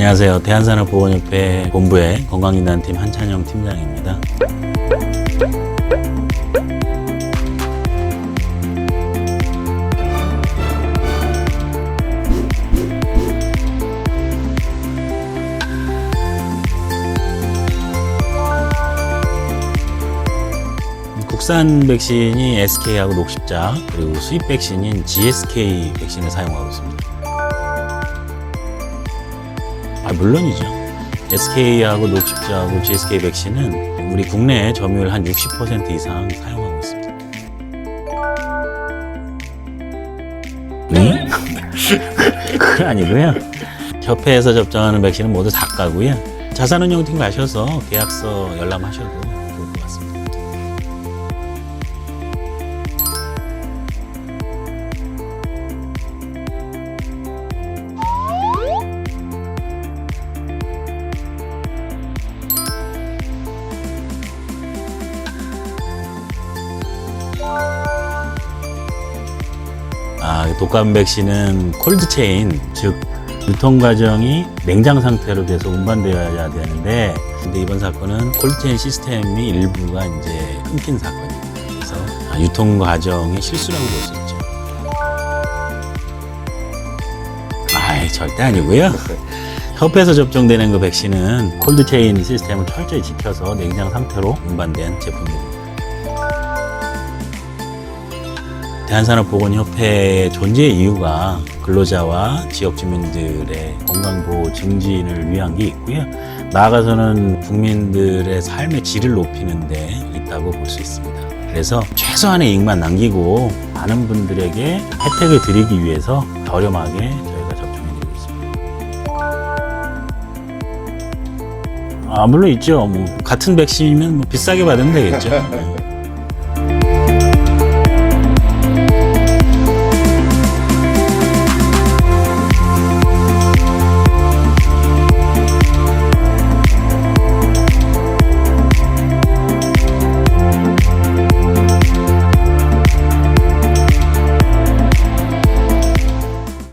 안녕하세요. 대한산업보건협회 본부의 건강진단팀 한찬영 팀장입니다. 국산 백신이 SK하고 녹십자 그리고 수입 백신인 GSK 백신을 사용하고 있습니다. 아, 물론이죠. SK하고 녹십자하고 GSK 백신은 우리 국내 점유율 한 60% 이상 사용하고 있습니다. 네? 그건 아니고요. 협회에서 접종하는 백신은 모두 작가고요. 자산운용팀 가셔서 계약서 열람하셔도 좋을 것 같습니다. 아, 독감 백신은 콜드 체인, 즉 유통 과정이 냉장 상태로 계속 운반되어야 되는데, 근데 이번 사건은 콜드체인 시스템이 일부가 이제 끊긴 사건입니다. 그래서 아, 유통 과정의 실수라고 볼 수 있죠. 아이, 절대 아니고요. 협회에서 접종되는 그 백신은 콜드체인 시스템을 철저히 지켜서 냉장 상태로 운반된 제품입니다. 대한산업보건협회의 존재의 이유가 근로자와 지역 주민들의 건강보호 증진을 위한 게 있고요. 나아가서는 국민들의 삶의 질을 높이는 데 있다고 볼 수 있습니다. 그래서 최소한의 이익만 남기고 많은 분들에게 혜택을 드리기 위해서 저렴하게 저희가 접종해드리고 있습니다. 아, 물론 있죠. 뭐, 같은 백신이면 뭐 비싸게 받으면 되겠죠. 네.